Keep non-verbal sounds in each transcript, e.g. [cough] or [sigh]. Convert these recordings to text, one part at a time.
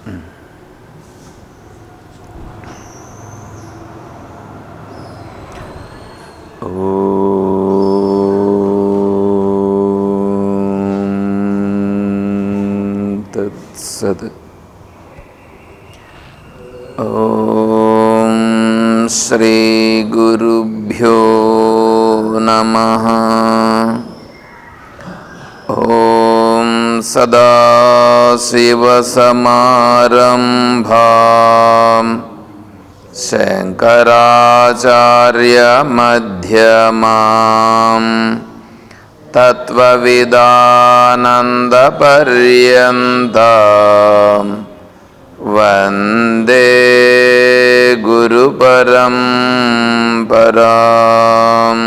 ओ तत्स ॐ श्रीगुरुभ्यो नमः सदाशिवसमारम्भाम् शङ्कराचार्यमध्यमाम्। भा वन्दे गुरुपरं पराम्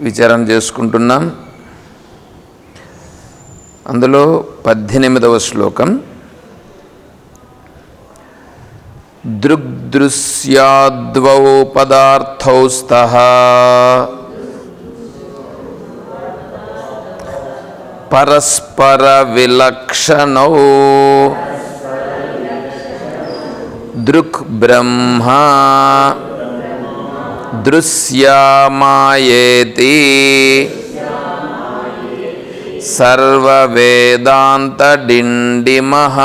విచారం చేసుకుంటున్నాం. అందులో పద్దెనిమిదవ శ్లోకం. దృగ్దృశ్యాద్వౌ పదార్థౌ స్తః పరస్పర విలక్షణౌ దృక్ బ్రహ్మ దృశ్యమాయేతి. సర్వవేదాంత డిండిమః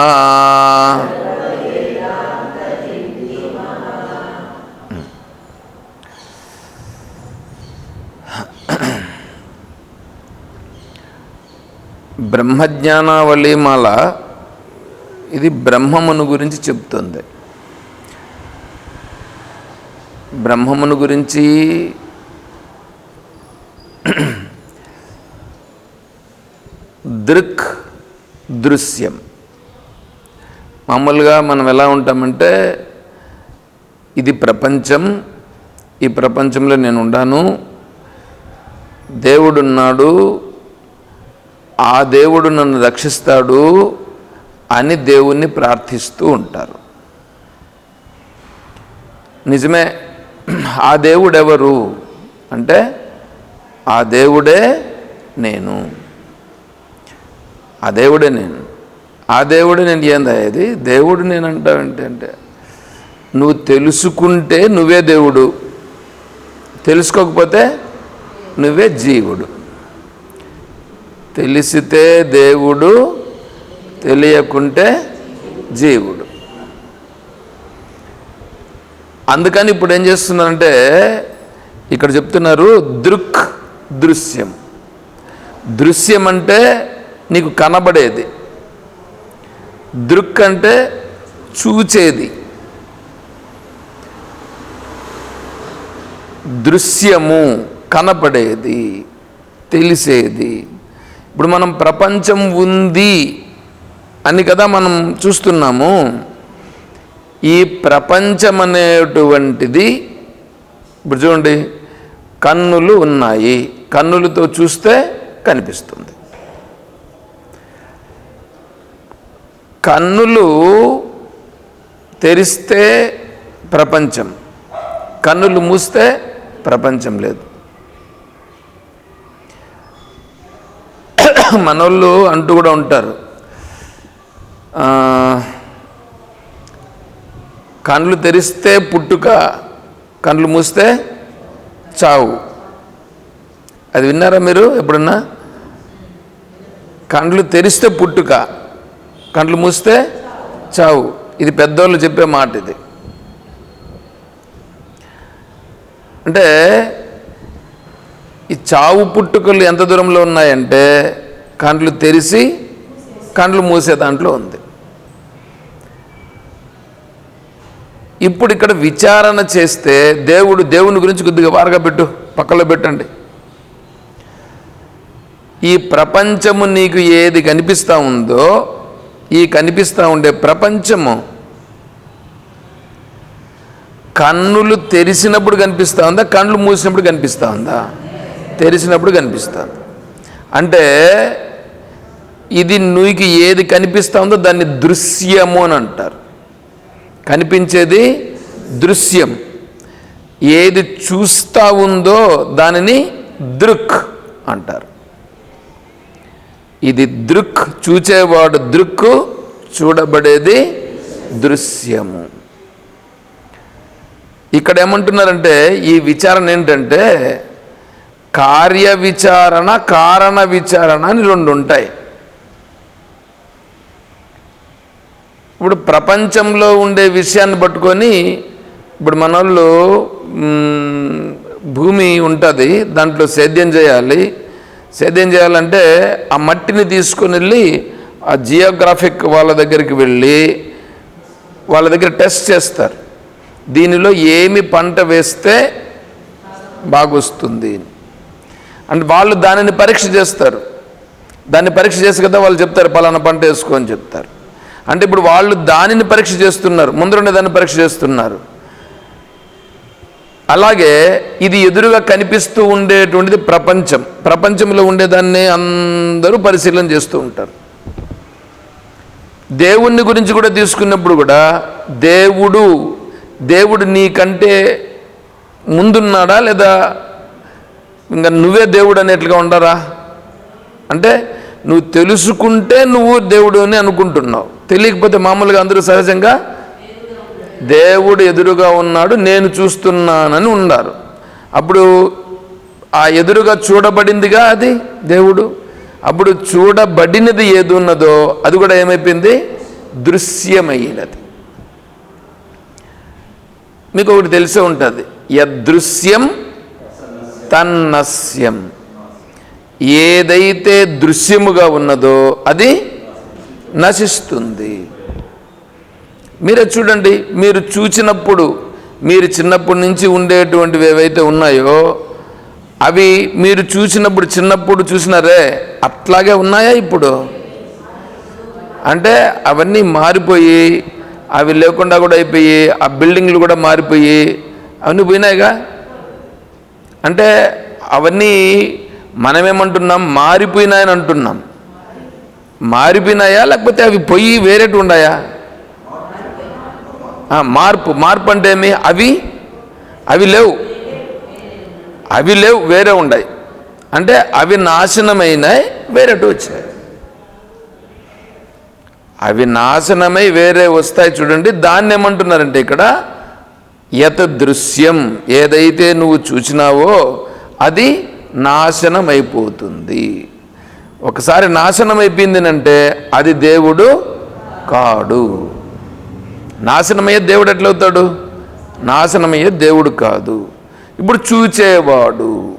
బ్రహ్మజ్ఞానావళి మాల ఇది బ్రహ్మమును గురించి చెప్తుంది. బ్రహ్మమును గురించి దృక్ దృశ్యం. మామూలుగా మనం ఎలా ఉంటామంటే ఇది ప్రపంచం ఈ ప్రపంచంలో నేను ఉండాను దేవుడున్నాడు ఆ దేవుడు నన్ను రక్షిస్తాడు అని దేవుణ్ణి ప్రార్థిస్తూ ఉంటారు. నిజమే ఆ దేవుడెవరు? అంటే ఆ దేవుడే నేను. ఆ దేవుడే నేను. ఆ దేవుడే నేను ఏందా ఇది? దేవుడు నేను అంటావంటే అంటే నువ్వు తెలుసుకుంటే నువ్వే దేవుడు. తెలుసుకోకపోతే నువ్వే జీవుడు. తెలిసితే దేవుడు తెలియకుంటే జీవుడు. అందుకని ఇప్పుడు ఏం చేస్తున్నారంటే ఇక్కడ చెప్తున్నారు దృక్ దృశ్యం. దృశ్యం అంటే నీకు కనబడేది. దృక్ అంటే చూచేది. దృశ్యము కనపడేది తెలిసేది. ఇప్పుడు మనం ప్రపంచం ఉంది అని కదా మనం చూస్తున్నాము. ఈ ప్రపంచం అనేటువంటిది ఇప్పుడు చూడండి కన్నులు ఉన్నాయి. కన్నులతో చూస్తే కనిపిస్తుంది. కన్నులు తెరిస్తే ప్రపంచం. కన్నులు మూస్తే ప్రపంచం లేదు. మనోళ్ళు అంటూ కూడా ఉంటారు. కండ్లు తెరిస్తే పుట్టుక కండ్లు మూస్తే చావు. అది విన్నారా మీరు ఎప్పుడన్నా? కండ్లు తెరిస్తే పుట్టుక కండ్లు మూస్తే చావు. ఇది పెద్దోళ్ళు చెప్పే మాట ఇది. అంటే ఈ చావు పుట్టుకలు ఎంత దూరంలో ఉన్నాయంటే కండ్లు తెరిసి కండ్లు మూసే దాంట్లో ఉంది. ఇప్పుడు ఇక్కడ విచారణ చేస్తే దేవుడు దేవుని గురించి కొద్దిగా వారగా పెట్టు పక్కలో పెట్టండి. ఈ ప్రపంచము నీకు ఏది కనిపిస్తూ ఉందో ఈ కనిపిస్తూ ఉండే ప్రపంచము కన్నులు తెరిచినప్పుడు కనిపిస్తూ ఉందా కన్నులు మూసినప్పుడు కనిపిస్తూ ఉందా? తెరిచినప్పుడు కనిపిస్తుంది అంటే ఇది నీకు ఏది కనిపిస్తూ ఉందో దాన్ని దృశ్యము అని అంటారు. కనిపించేది దృశ్యం. ఏది చూస్తా ఉందో దానిని దృక్ అంటారు. ఇది దృక్ చూచేవాడు దృక్కు చూడబడేది దృశ్యము. ఇక్కడ ఏమంటున్నారంటే ఈ విచారణ ఏంటంటే కార్య విచారణ కారణ విచారణ అని రెండు ఉంటాయి. ఇప్పుడు ప్రపంచంలో ఉండే విషయాన్ని పట్టుకొని ఇప్పుడు మన వాళ్ళు భూమి ఉంటుంది దాంట్లో సేద్యం చేయాలి. సేద్యం చేయాలంటే ఆ మట్టిని తీసుకొని వెళ్ళి ఆ జియోగ్రాఫిక్ వాళ్ళ దగ్గరికి వెళ్ళి వాళ్ళ దగ్గర టెస్ట్ చేస్తారు. దీనిలో ఏమి పంట వేస్తే బాగొస్తుంది అంటే వాళ్ళు దానిని పరీక్ష చేస్తారు. దాన్ని పరీక్ష చేసి కదా వాళ్ళు చెప్తారు పలానా పంట వేసుకో అని చెప్తారు. అంటే ఇప్పుడు వాళ్ళు దానిని పరీక్ష చేస్తున్నారు ముందుండే దాన్ని పరీక్ష చేస్తున్నారు. అలాగే ఇది ఎదురుగా కనిపిస్తూ ఉండేటువంటిది ప్రపంచం. ప్రపంచంలో ఉండేదాన్ని అందరూ పరిశీలన చేస్తూ ఉంటారు. దేవుణ్ణి గురించి కూడా తీసుకున్నప్పుడు కూడా దేవుడు దేవుడు నీకంటే ముందున్నాడా లేదా ఇంకా నువ్వే దేవుడు అనేట్లుగా ఉండరా అంటే నువ్వు తెలుసుకుంటే నువ్వు దేవుడు అని అనుకుంటున్నావు. తెలియకపోతే మామూలుగా అందరూ సహజంగా దేవుడు ఎదురుగా ఉన్నాడు నేను చూస్తున్నానని ఉన్నారు అప్పుడు ఆ ఎదురుగా చూడబడిందిగా అది దేవుడు? అప్పుడు చూడబడినది ఏది ఉన్నదో అది కూడా ఏమైపోయింది? దృశ్యమైనది. మీకు ఒకటి తెలిసే ఉంటుంది. యదృశ్యం తన్నస్యం. ఏదైతే దృశ్యముగా ఉన్నదో అది నశిస్తుంది. మీరే చూడండి మీరు చూచినప్పుడు మీరు చిన్నప్పటి నుంచి ఉండేటువంటివి ఏవైతే ఉన్నాయో అవి మీరు చూసినప్పుడు చిన్నప్పుడు చూసినారే అట్లాగే ఉన్నాయా ఇప్పుడు? అంటే అవన్నీ మారిపోయి అవి లేకుండా కూడా అయిపోయి ఆ బిల్డింగ్లు కూడా మారిపోయి అవన్నీ పోయినాయిగా? అంటే అవన్నీ మనమేమంటున్నాం? మారిపోయినాయని అంటున్నాం. మారిపోయినాయా? లేకపోతే అవి పొయ్యి వేరేటి ఉన్నాయా మార్పు. మార్పు అంటే ఏమి? అవి అవి లేవు. అవి లేవు వేరే ఉన్నాయి అంటే అవి నాశనమైనాయి వేరేటి వచ్చాయి. అవి నాశనమై వేరే వస్తాయి చూడండి. దాన్ని ఏమంటున్నారంటే ఇక్కడ? యత దృశ్యం ఏదైతే నువ్వు చూసినావో అది నాశనమైపోతుంది. ఒకసారి నాశనం అయిపోయింది అంటే అది దేవుడు కాడు. నాశనమయ్యే దేవుడు ఎట్లవుతాడు? నాశనమయ్యే దేవుడు కాదు. ఇప్పుడు చూచేవాడు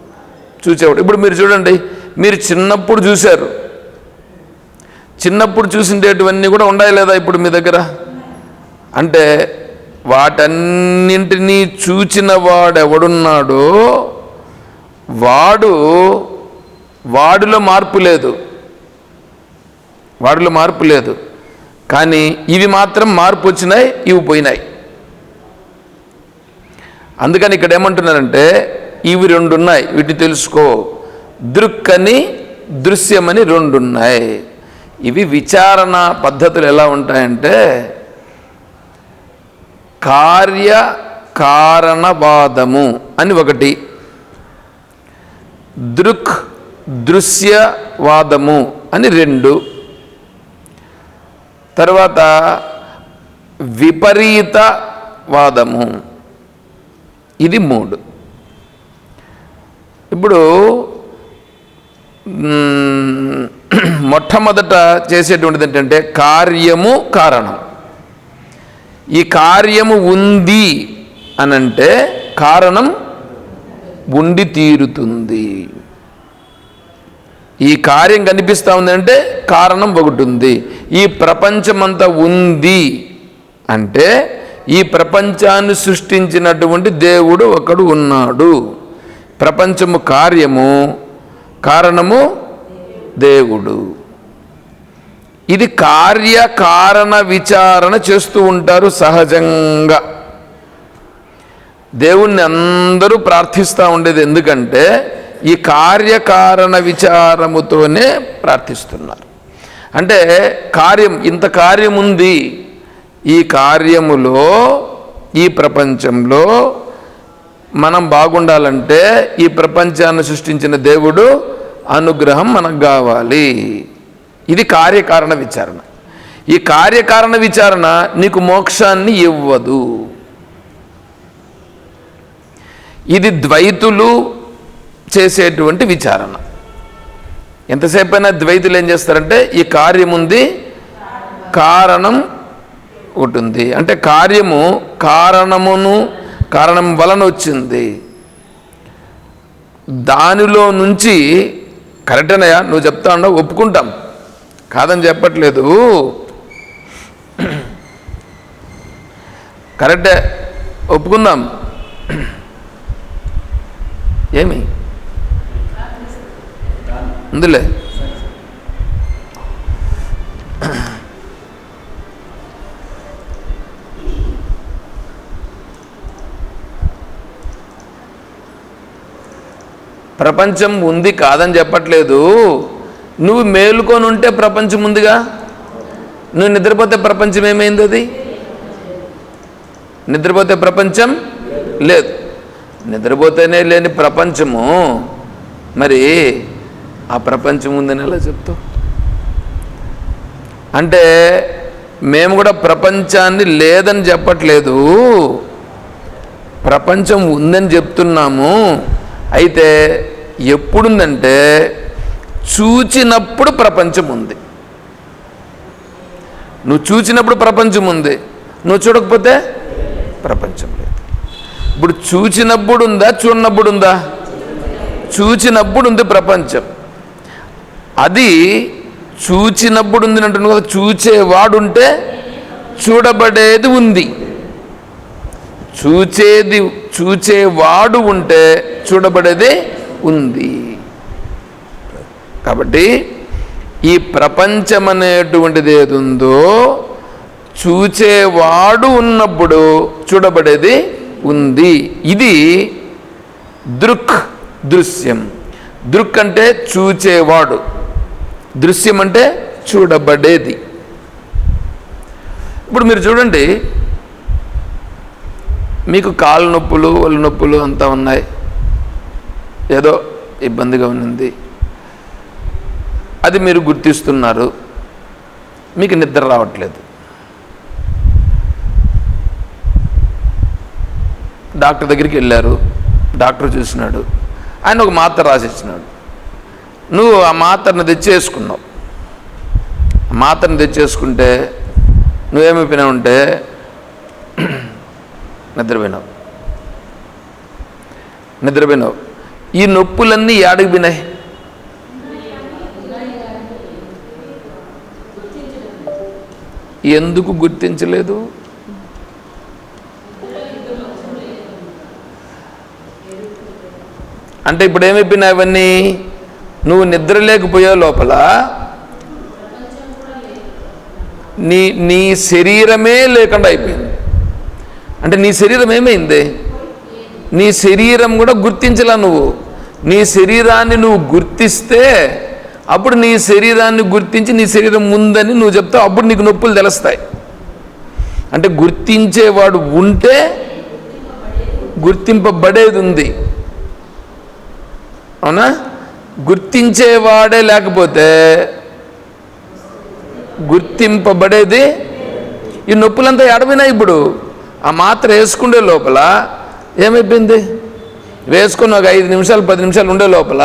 చూచేవాడు. ఇప్పుడు మీరు చూడండి మీరు చిన్నప్పుడు చూశారు. చిన్నప్పుడు చూసిండేటివన్నీ కూడా ఉండాలి లేదా ఇప్పుడు మీ దగ్గర? అంటే వాటన్నింటినీ చూచిన వాడెవడున్నాడో వాడు వాడిలో మార్పు లేదు. వాడిలో మార్పు లేదు. కానీ ఇవి మాత్రం మార్పు వచ్చినాయి ఇవి పోయినాయి. అందుకని ఇక్కడ ఏమంటున్నారంటే ఇవి రెండు ఉన్నాయి వీటిని తెలుసుకో. దృక్కని దృశ్యమని రెండు ఉన్నాయి ఇవి విచారణ పద్ధతులు ఎలా ఉంటాయంటే కార్య కారణవాదము అని ఒకటి. దృక్ దృశ్యవాదము అని రెండు. తర్వాత విపరీత వాదము ఇది మూడు. ఇప్పుడు మొట్టమొదట చేసేటువంటిది ఏంటంటే కార్యము కారణం. ఈ కార్యము ఉంది అనంటే కారణం ఉండి తీరుతుంది. ఈ కార్యం కనిపిస్తూ ఉందంటే కారణం ఒకటి ఉంది ఈ ప్రపంచమంతా ఉంది అంటే ఈ ప్రపంచాన్ని సృష్టించినటువంటి దేవుడు ఒకడు ఉన్నాడు. ప్రపంచము కార్యము కారణము దేవుడు. ఇది కార్యకారణ విచారణ చేస్తూ ఉంటారు సహజంగా. దేవుణ్ణి అందరూ ప్రార్థిస్తూ ఉండేది ఎందుకంటే ఈ కార్యకారణ విచారముతోనే ప్రార్థిస్తున్నారు. అంటే కార్యం ఇంత కార్యం ఉంది ఈ కార్యములో ఈ ప్రపంచంలో మనం బాగుండాలంటే ఈ ప్రపంచాన్ని సృష్టించిన దేవుడు అనుగ్రహం మనకు కావాలి. ఇది కార్యకారణ విచారణ. ఈ కార్యకారణ విచారణ నీకు మోక్షాన్ని ఇవ్వదు. ఇది ద్వైతులు చేసేటువంటి విచారణ. ఎంతసేపు అయినా ద్వైతులు ఏం చేస్తారంటే ఈ కార్యముంది కారణం ఉంటుంది అంటే కార్యము కారణమును కారణం వలన వచ్చింది. దానిలో నుంచి కరెక్టేనయ్యా నువ్వు చెప్తా ఉండవు ఒప్పుకుంటాం. కాదని చెప్పట్లేదు. కరెక్టే ఒప్పుకుందాం. ఏమి? ఉందిలే ప్రపంచం ఉంది కాదని చెప్పట్లేదు. నువ్వు మేలుకొని ఉంటే ప్రపంచం ఉందిగా? నువ్వు నిద్రపోతే ప్రపంచం ఏమైంది అది? నిద్రపోతే ప్రపంచం లేదు. నిద్రపోతేనే లేని ప్రపంచము. మరి ఆ ప్రపంచం ఉందని ఎలా చెప్తావు? అంటే మేము కూడా ప్రపంచాన్ని లేదని చెప్పట్లేదు. ప్రపంచం ఉందని చెప్తున్నాము. అయితే ఎప్పుడుందంటే చూచినప్పుడు ప్రపంచం ఉంది. నువ్వు చూచినప్పుడు ప్రపంచం ఉంది. నువ్వు చూడకపోతే ప్రపంచం లేదు. ఇప్పుడు చూచినప్పుడు ఉందా చూడనప్పుడు ఉందా? చూచినప్పుడు ఉంది ప్రపంచం. అది చూచినప్పుడు ఉంది అంటున్నాను కదా చూచేవాడుంటే చూడబడేది ఉంది. చూచేది చూచేవాడు ఉంటే చూడబడేది ఉంది. కాబట్టి ఈ ప్రపంచం అనేటువంటిది ఏది ఉందో చూచేవాడు ఉన్నప్పుడు చూడబడేది ఉంది. ఇది దృక్ దృశ్యం. దృక్ అంటే చూచేవాడు. దృశ్యం అంటే చూడబడేది. ఇప్పుడు మీరు చూడండి మీకు కాళ్ళ నొప్పులు ఒళ్ళు నొప్పులు అంతా ఉన్నాయి. ఏదో ఇబ్బందిగా ఉంది అది మీరు గుర్తిస్తున్నారు. మీకు నిద్ర రావట్లేదు. డాక్టర్ దగ్గరికి వెళ్ళారు. డాక్టర్ చూసినాడు. ఆయన ఒక మాత్ర రాసి ఇచ్చినాడు నువ్వు ఆ మాత్రను తెచ్చేసుకున్నావు. ఆ మాత్రను తెచ్చేసుకుంటే నువ్వేమైపోయినావు ఉంటే [clears throat] నిద్రపోయినావు. నిద్రపోయినావు. ఈ నొప్పులన్నీ యాడికి పోయినాయి? ఎందుకు గుర్తించలేదు? అంటే ఇప్పుడు ఏమైపోయినాయి అవన్నీ నువ్వు నిద్ర లేకపోయే లోపల నీ నీ శరీరమే లేకుండా అయిపోయింది. అంటే నీ శరీరం ఏమైంది? నీ శరీరం కూడా గుర్తించలా నువ్వు. నీ శరీరాన్ని నువ్వు గుర్తిస్తే అప్పుడు నీ శరీరాన్ని గుర్తించి నీ శరీరం ఉందని నువ్వు చెప్తావు అప్పుడు నీకు నొప్పులు తెలుస్తాయి. అంటే గుర్తించేవాడు ఉంటే గుర్తింపబడేది ఉంది. అవునా? గుర్తించేవాడే లేకపోతే గుర్తింపబడేది? ఈ నొప్పులంతా ఎడమైనా ఇప్పుడు? ఆ మాత్ర వేసుకుండే లోపల ఏమైపోయింది? వేసుకుని ఒక ఐదు నిమిషాలు పది నిమిషాలు ఉండే లోపల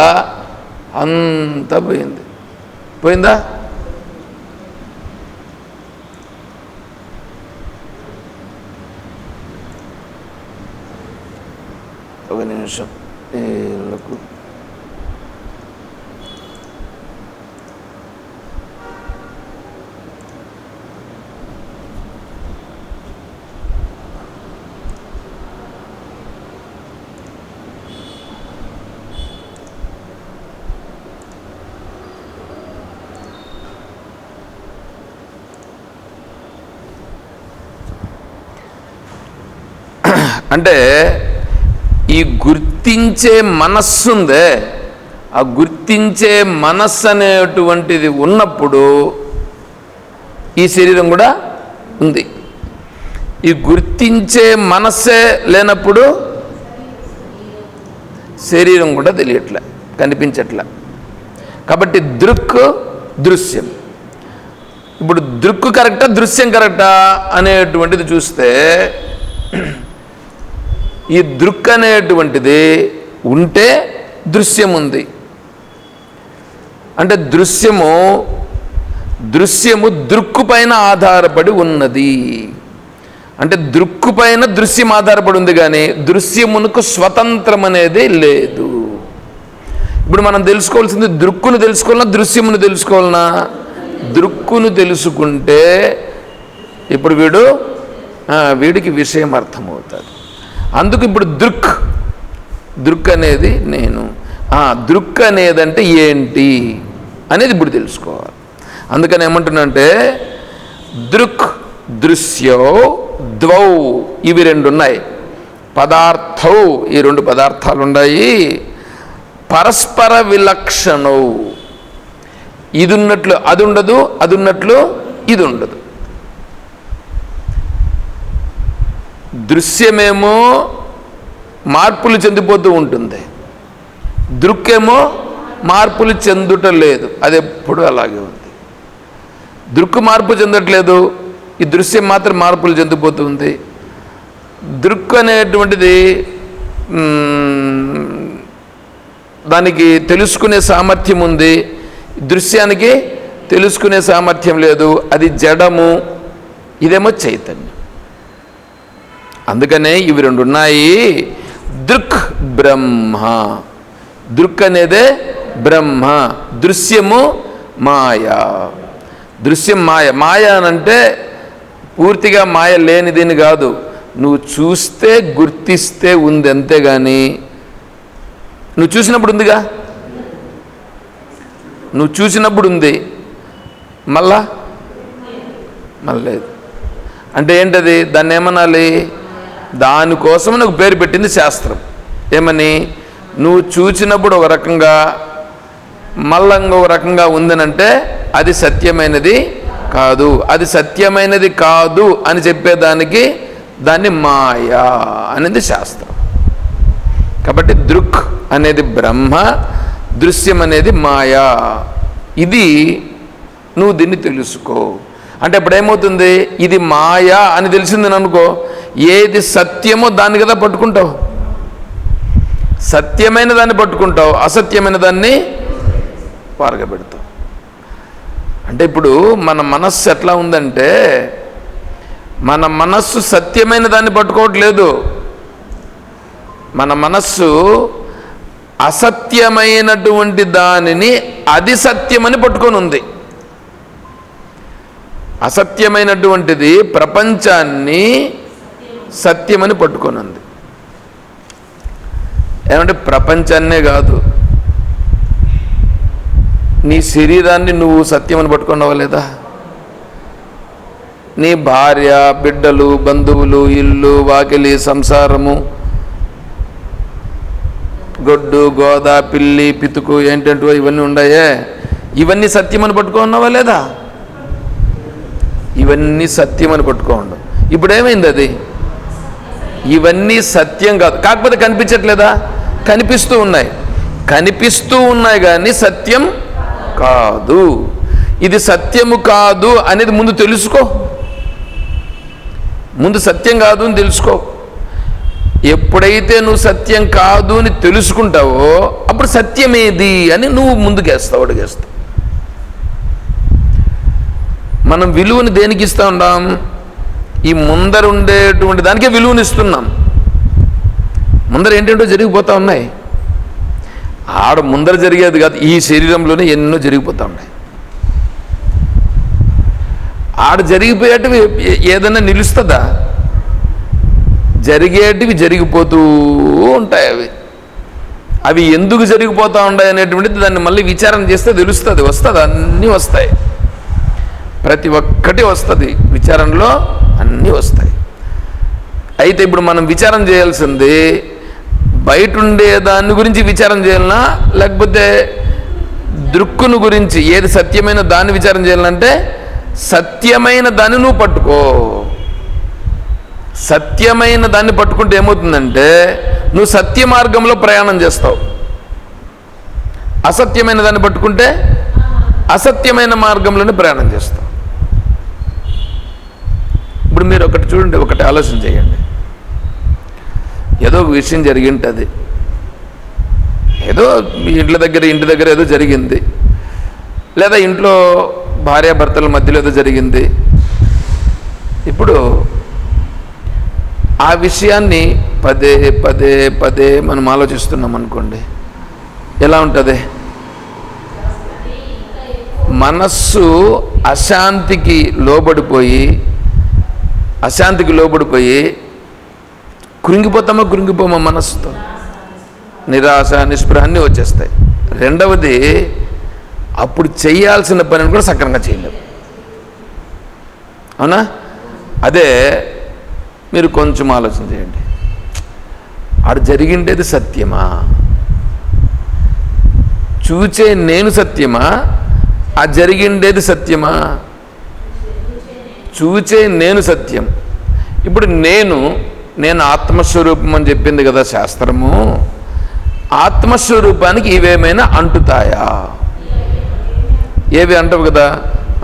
అంతా పోయింది. పోయిందా? ఒక నిమిషం. అంటే ఈ గుర్తించే మనస్సు ఉందే ఆ గుర్తించే మనస్సు అనేటువంటిది ఉన్నప్పుడు ఈ శరీరం కూడా ఉంది. ఈ గుర్తించే మనస్సే లేనప్పుడు శరీరం కూడా తెలియట్లే కనిపించట్లే. కాబట్టి దృక్ దృశ్యం. ఇప్పుడు దృక్కు కరెక్టా దృశ్యం కరెక్టా అనేటువంటిది చూస్తే ఈ దృక్ అనేటువంటిది ఉంటే దృశ్యం ఉంది అంటే దృశ్యము దృశ్యము దృక్కు పైన ఆధారపడి ఉన్నది. అంటే దృక్కు పైన దృశ్యం ఆధారపడి ఉంది కానీ దృశ్యమునకు స్వతంత్రం అనేది లేదు. ఇప్పుడు మనం తెలుసుకోవాల్సింది దృక్కును తెలుసుకోవాలన్నా దృశ్యమును తెలుసుకోవాలన్నా దృక్కును తెలుసుకుంటే ఇప్పుడు వీడు వీడికి విషయం అర్థమవుతుంది. అందుకు ఇప్పుడు దృక్ దృక్ అనేది నేను. దృక్ అనేదంటే ఏంటి అనేది ఇప్పుడు తెలుసుకోవాలి. అందుకని ఏమంటున్నంటే దృక్ దృశ్యో ద్వౌ ఇవి రెండు ఉన్నాయి. పదార్థౌ ఈ రెండు పదార్థాలు ఉన్నాయి పరస్పర విలక్షణౌ. ఇది ఉన్నట్లు అది ఉండదు అది ఉన్నట్లు ఇది ఉండదు దృశ్యమేమో మార్పులు చెందిపోతూ ఉంటుంది. దృక్కేమో మార్పులు చెందుట లేదు. అది ఎప్పుడు అలాగే ఉంది. దృక్కు మార్పు చెందట్లేదు. ఈ దృశ్యం మాత్రం మార్పులు చెందిపోతుంది దృక్కు అనేటువంటిది దానికి తెలుసుకునే సామర్థ్యం ఉంది. దృశ్యానికి తెలుసుకునే సామర్థ్యం లేదు. అది జడము ఇదేమో చైతన్యం. అందుకనే ఇవి రెండు ఉన్నాయి. దృక్ బ్రహ్మ. దృక్ అనేదే బ్రహ్మ. దృశ్యము మాయా. దృశ్యం మాయ. మాయ అనంటే పూర్తిగా మాయ లేనిదని కాదు. నువ్వు చూస్తే గుర్తిస్తే ఉంది అంతేగాని నువ్వు చూసినప్పుడు ఉందిగా? నువ్వు చూసినప్పుడు ఉంది. మళ్ళా? మళ్ళీ అంటే ఏంటది? దాన్ని ఏమనాలి? దానికోసం నాకు పేరు పెట్టింది శాస్త్రం. ఏమని? నువ్వు చూచినప్పుడు ఒక రకంగా మల్లంగా ఒక రకంగా ఉందనంటే అది సత్యమైనది కాదు. అది సత్యమైనది కాదు అని చెప్పేదానికి దాన్ని మాయా అనేది శాస్త్రం. కాబట్టి దృక్ అనేది బ్రహ్మ దృశ్యం అనేది మాయా. ఇది నువ్వు దీన్ని తెలుసుకో. అంటే ఇప్పుడు ఏమవుతుంది ఇది మాయా అని తెలిసిందని అనుకో ఏది సత్యమో దాన్ని కదా పట్టుకుంటావు. సత్యమైన దాన్ని పట్టుకుంటావు అసత్యమైన దాన్ని పారగబెడతావు. అంటే ఇప్పుడు మన మనస్సు ఎట్లా ఉందంటే మన మనస్సు సత్యమైన దాన్ని పట్టుకోవట్లేదు. మన మనస్సు అసత్యమైనటువంటి దానిని అది సత్యమని పట్టుకొని ఉంది. అసత్యమైనటువంటిది ప్రపంచాన్ని సత్యమని పట్టుకొని ఉంది ఏమంటే ప్రపంచాన్నే కాదు నీ శరీరాన్ని నువ్వు సత్యమని పట్టుకున్నావా లేదా? నీ భార్య బిడ్డలు బంధువులు ఇల్లు వాకిలి సంసారము గొడ్డు గోద పిల్లి పితుకు ఏంటంటో ఇవన్నీ ఉన్నాయే ఇవన్నీ సత్యమని పట్టుకున్నావా లేదా? ఇవన్నీ సత్యమని పట్టుకోండు. ఇప్పుడు ఏమైంది అది? ఇవన్నీ సత్యం కాదు. కాకపోతే కనిపించట్లేదా? కనిపిస్తూ ఉన్నాయి. కనిపిస్తూ ఉన్నాయి కానీ సత్యం కాదు. ఇది సత్యము కాదు అనేది ముందు తెలుసుకో. ముందు సత్యం కాదు అని తెలుసుకో. ఎప్పుడైతే నువ్వు సత్యం కాదు అని తెలుసుకుంటావో అప్పుడు సత్యమేది అని నువ్వు ముందుకేస్తావు అడుగేస్తావు మనం విలువను దేనికి ఇస్తా ఉన్నాం ఈ ముందర ఉండేటువంటి దానికే విలువనిస్తున్నాం ముందర ఏంటంటో జరిగిపోతూ ఉన్నాయి. ఆడ ముందర జరిగేది కాదు ఈ శరీరంలోనే ఎన్నో జరిగిపోతూ ఉన్నాయి. ఆడ జరిగిపోయేటివి ఏదైనా నిలుస్తుందా? జరిగేటివి జరిగిపోతూ ఉంటాయి అవి. అవి ఎందుకు జరిగిపోతూ ఉన్నాయి అనేటువంటిది దాన్ని మళ్ళీ విచారణ చేస్తే తెలుస్తుంది వస్తుంది అన్నీ వస్తాయి. ప్రతి ఒక్కటి వస్తుంది విచారణలో. అన్నీ వస్తాయి. అయితే ఇప్పుడు మనం విచారం చేయాల్సింది బయట ఉండే దాని గురించి విచారం చేయాలనా? లేకపోతే దృక్కును గురించి ఏది సత్యమైన దాన్ని విచారం చేయాలంటే సత్యమైన దాన్ని నువ్వు పట్టుకో. సత్యమైన దాన్ని పట్టుకుంటే ఏమవుతుందంటే నువ్వు సత్య మార్గంలో ప్రయాణం చేస్తావు. అసత్యమైన దాన్ని పట్టుకుంటే అసత్యమైన మార్గంలోనే ప్రయాణం చేస్తావు. ఇప్పుడు మీరు ఒకటి చూడండి ఒకటి ఆలోచన చేయండి. ఏదో ఒక విషయం జరిగి ఉంటుంది ఏదో మీ ఇంట్ల దగ్గర ఇంటి దగ్గర ఏదో జరిగింది. లేదా ఇంట్లో భార్యాభర్తల మధ్యలో ఏదో జరిగింది. ఇప్పుడు ఆ విషయాన్ని పదే పదే పదే మనం ఆలోచిస్తున్నాం అనుకోండి. ఎలా ఉంటుంది? మనస్సు అశాంతికి లోబడిపోయి అశాంతికి లోబడిపోయి కృంగిపోతామా కృంగిపోమా మనస్సుతో. నిరాశ నిస్పృహాన్ని వచ్చేస్తాయి. రెండవది అప్పుడు చేయాల్సిన పనిని కూడా సక్రమంగా చేయలేము అవునా? అదే మీరు కొంచెం ఆలోచన చేయండి. ఆడు జరిగిండేది సత్యమా? చూచే నేను సత్యమా? ఆ జరిగిండేది సత్యమా? చూచే నేను సత్యం. ఇప్పుడు నేను నేను ఆత్మస్వరూపం అని చెప్పింది కదా శాస్త్రము. ఆత్మస్వరూపానికి ఇవేమైనా అంటుతాయా? ఏవి అంటావు కదా?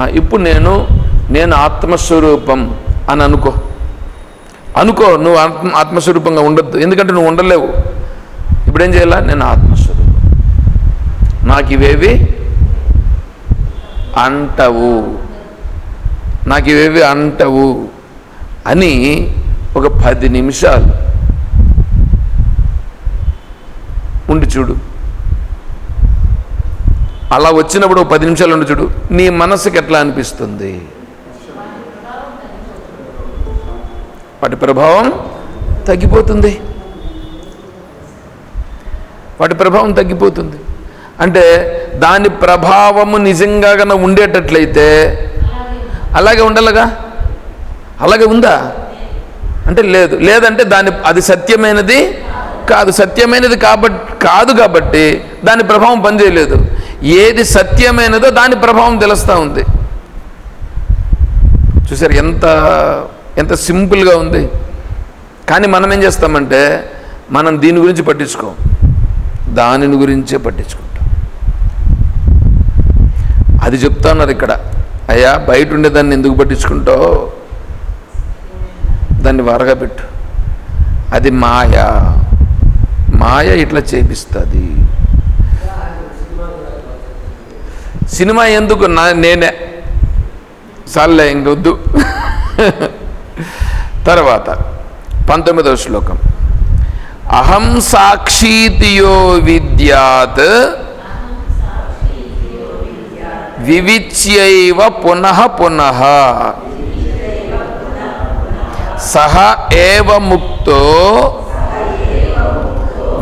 ఇప్పుడు నేను నేను ఆత్మస్వరూపం అని అనుకో. అనుకో నువ్వు ఆత్మ ఆత్మస్వరూపంగా ఉండద్దు. ఎందుకంటే నువ్వు ఉండలేవు. ఇప్పుడేం చేయాలా? నేను ఆత్మస్వరూపం. నాకు ఇవేవి అంటవు. నాకు ఇవేవి అంటవు అని ఒక పది నిమిషాలు ఉండి చూడు. అలా వచ్చినప్పుడు ఒక పది నిమిషాలు ఉండి చూడు. నీ మనసుకి ఎట్లా అనిపిస్తుంది? వాటి ప్రభావం తగ్గిపోతుంది. వాటి ప్రభావం తగ్గిపోతుంది. అంటే దాని ప్రభావము నిజంగా కన్నా ఉండేటట్లయితే అలాగే ఉండాలిగా? అలాగే ఉందా? అంటే లేదు. లేదంటే దాని అది సత్యమైనది కాదు. సత్యమైనది కాబట్టి కాదు కాబట్టి దాని ప్రభావం పనిచేయలేదు. ఏది సత్యమైనదో దాని ప్రభావం తెలుస్తూ ఉంది. చూసారు ఎంత ఎంత సింపుల్గా ఉంది. కానీ మనం ఏం చేస్తామంటే మనం దీని గురించి పట్టించుకోం. దానిని గురించే పట్టించుకుంటాం. అది చెప్తా ఉన్నారు ఇక్కడ. అయ్యా బయట ఉండేదాన్ని ఎందుకు పట్టించుకుంటావు? దాన్ని వరగబెట్టు అది మాయ. మాయ ఇట్లా చేపిస్తుంది. సినిమా ఎందుకు నా నేనే? సర్లే ఇంకొద్దు తర్వాత పంతొమ్మిదవ శ్లోకం. అహం సాక్షీతియో విద్యాత్ వివిచ్యైవ పునః పునః సహ ఏవ ముక్తో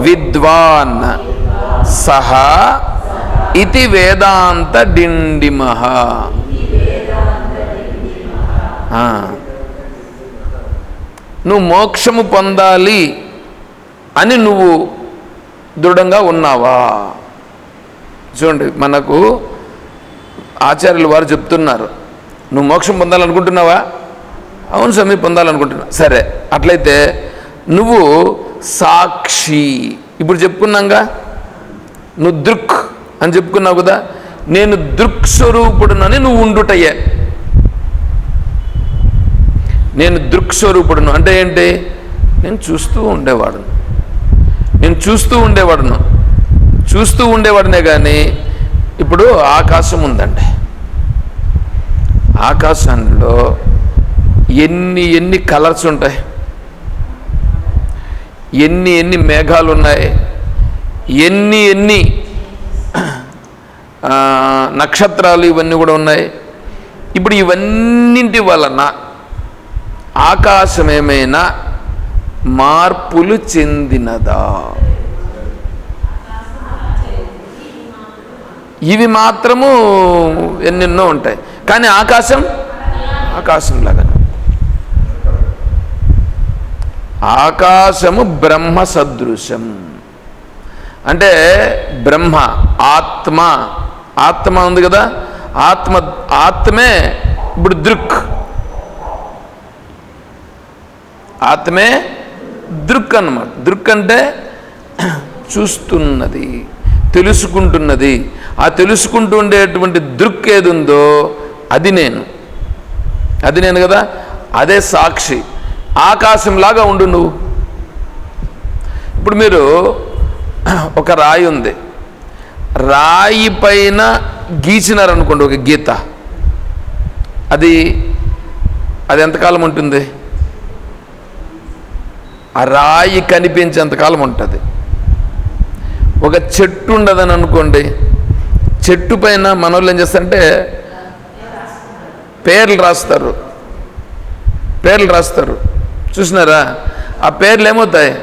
విద్వాన్ సహ ఇది వేదాంత డిండిమ నువ్వు మోక్షము పొందాలి అని నువ్వు దృఢంగా ఉన్నావా? చూడండి మనకు ఆచార్యులు వారు చెప్తున్నారు. నువ్వు మోక్షం పొందాలనుకుంటున్నావా? అవును స్వామి పొందాలనుకుంటున్నా. సరే అట్లయితే నువ్వు సాక్షి. ఇప్పుడు చెప్పుకున్నాగా నువ్వు దృక్ అని చెప్పుకున్నావు కదా నేను దృక్ స్వరూపుడునని నువ్వు ఉండుటయ్యే నేను దృక్స్వరూపుడును అంటే ఏంటి? నేను చూస్తూ ఉండేవాడును. నేను చూస్తూ ఉండేవాడును. చూస్తూ ఉండేవాడినే కానీ ఇప్పుడు ఆకాశం ఉందండి. ఆకాశంలో ఎన్ని ఎన్ని కలర్స్ ఉంటాయి. ఎన్ని ఎన్ని మేఘాలు ఉన్నాయి ఎన్ని ఎన్ని నక్షత్రాలు ఇవన్నీ కూడా ఉన్నాయి. ఇప్పుడు ఇవన్నింటి వలన ఆకాశం ఏమైనా మార్పులు చెందినదా? ఇవి మాత్రము ఎన్నెన్నో ఉంటాయి. కానీ ఆకాశం ఆకాశం లాగా. ఆకాశము బ్రహ్మ సదృశం. అంటే బ్రహ్మ ఆత్మ ఆత్మ ఉంది కదా ఆత్మ ఆత్మే ఇప్పుడు దృక్. ఆత్మే దృక్ అన్నమాట. దృక్ అంటే చూస్తున్నది తెలుసుకుంటున్నది. ఆ తెలుసుకుంటూ ఉండేటువంటి దృక్ ఏది ఉందో అది నేను. అది నేను కదా? అదే సాక్షి. ఆకాశంలాగా ఉండు నువ్వు. ఇప్పుడు మీరు ఒక రాయి ఉంది. రాయి పైన గీచినారనుకోండి ఒక గీత. అది అది ఎంతకాలం ఉంటుంది? ఆ రాయి కనిపించేంతకాలం ఉంటుంది. ఒక చెట్టు ఉండదని అనుకోండి చెట్టు పైన మనోళ్ళు ఏం చేస్తారంటే పేర్లు రాస్తారు. పేర్లు రాస్తారు. చూసినారా? ఆ పేర్లు ఏమవుతాయి?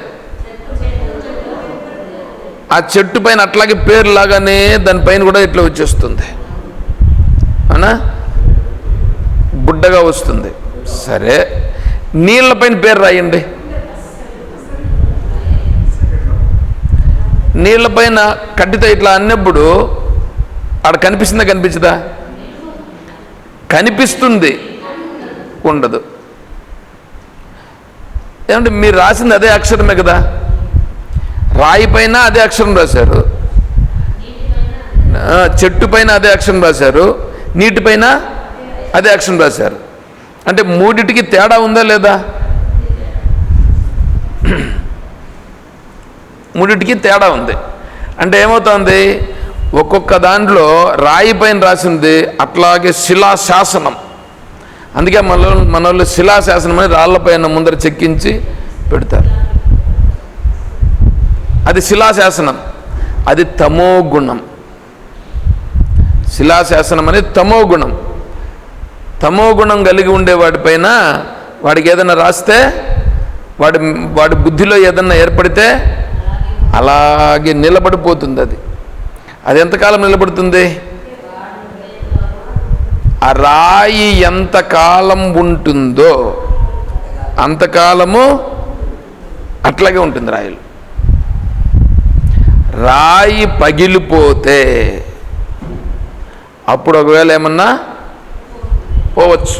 ఆ చెట్టు పైన అట్లాగే పేరు లాగానే దానిపైన కూడా ఇట్లా వచ్చేస్తుంది. అవునా? బుడ్డగా వస్తుంది. సరే. నీళ్ళపైన పేరు రాయండి. నీళ్ళపైన కట్టితో ఇట్లా అన్నప్పుడు ఆడ కనిపిస్తుందా కనిపించదా? కనిపిస్తుంది. ఉండదు. ఏమంటే మీరు రాసింది అదే అక్షరమే కదా? రాయి పైన అదే అక్షరం రాశారు. చెట్టు పైన అదే అక్షరం రాశారు. నీటిపైన అదే అక్షరం రాశారు. అంటే మూడిటికి తేడా ఉందా లేదా? [clears throat] మూడిటికి తేడా ఉంది. అంటే ఏమవుతుంది? ఒక్కొక్క దాంట్లో రాయి పైన రాసింది అట్లాగే శిలాశాసనం. అందుకే మన మన వాళ్ళు శిలాశాసనం అని రాళ్ళపైన ముందర చెక్కించి పెడతారు. అది శిలాశాసనం. అది తమో గుణం. శిలాశాసనం అనేది తమో గుణం. తమో గుణం కలిగి ఉండే వాడిపైన వాడికి ఏదైనా రాస్తే వాడి వాడి బుద్ధిలో ఏదన్నా ఏర్పడితే అలాగే నిలబడిపోతుంది అది. అది ఎంతకాలం నిలబడుతుంది? ఆ రాయి ఎంతకాలం ఉంటుందో అంతకాలము అట్లాగే ఉంటుంది రాయిలు. రాయి పగిలిపోతే అప్పుడు ఒకవేళ ఏమన్నా పోవచ్చు.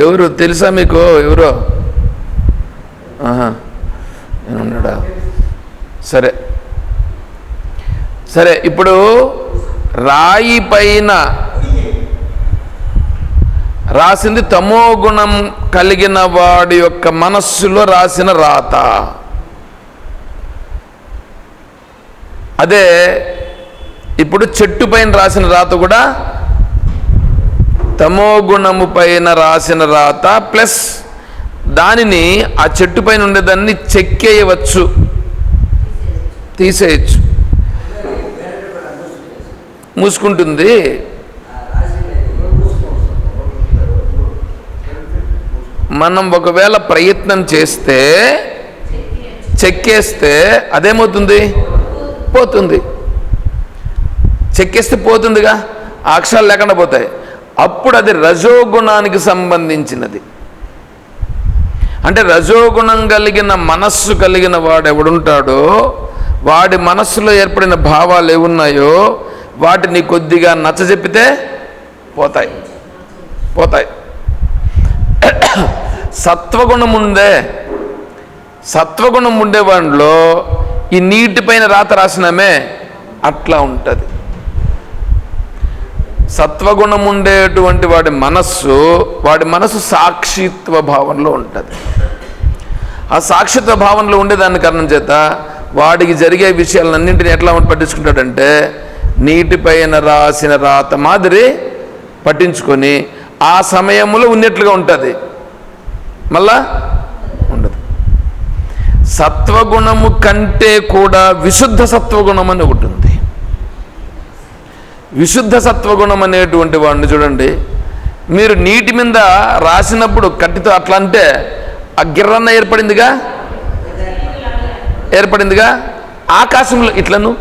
ఎవరు తెలుసా మీకు? ఎవరో? నేను ఉన్నాడా సరే. సరే ఇప్పుడు రాయి పైన రాసింది తమో గుణం కలిగిన వాడి యొక్క మనస్సులో రాసిన రాత. అదే ఇప్పుడు చెట్టు పైన రాసిన రాత కూడా తమో గుణము పైన రాసిన రాత ప్లస్ దానిని ఆ చెట్టు పైన ఉండేదాన్ని చెక్కేయవచ్చు. తీసేయచ్చు. మూసుకుంటుంది. మనం ఒకవేళ ప్రయత్నం చేస్తే చెక్కేస్తే అదేమవుతుంది? పోతుంది. చెక్కేస్తే పోతుందిగా అక్షరాలు లేకుండా పోతాయి. అప్పుడు అది రజోగుణానికి సంబంధించినది. అంటే రజోగుణం కలిగిన మనస్సు కలిగిన వాడు ఎవడుంటాడో వాడి మనస్సులో ఏర్పడిన భావాలు ఏమున్నాయో వాటిని కొద్దిగా నచ్చజెప్పితే పోతాయి. పోతాయి. సత్వగుణం ఉందే. సత్వగుణం ఉండే వాడిలో ఈ నీటిపైన రాత రాసినమే అట్లా ఉంటుంది. సత్వగుణం ఉండేటువంటి వాడి మనస్సు వాడి మనస్సు సాక్షిత్వ భావనలో ఉంటుంది. ఆ సాక్షిత్వ భావనలో ఉండేదాని కారణం చేత వాడికి జరిగే విషయాలన్నింటినీ ఎట్లా పట్టించుకుంటాడంటే నీటిపైన రాసిన రాత మాదిరి పట్టించుకొని ఆ సమయంలో ఉన్నట్లుగా ఉంటుంది. మళ్ళా ఉండదు. సత్వగుణము కంటే కూడా విశుద్ధ సత్వగుణం అని ఒకటి ఉంది. విశుద్ధ సత్వగుణం అనేటువంటి వాడిని చూడండి. మీరు నీటి మీద రాసినప్పుడు కట్టితో అట్లా అంటే అగ్గిర్రన్న ఏర్పడిందిగా? ఏర్పడిందిగా? ఆకాశంలో ఇట్లను?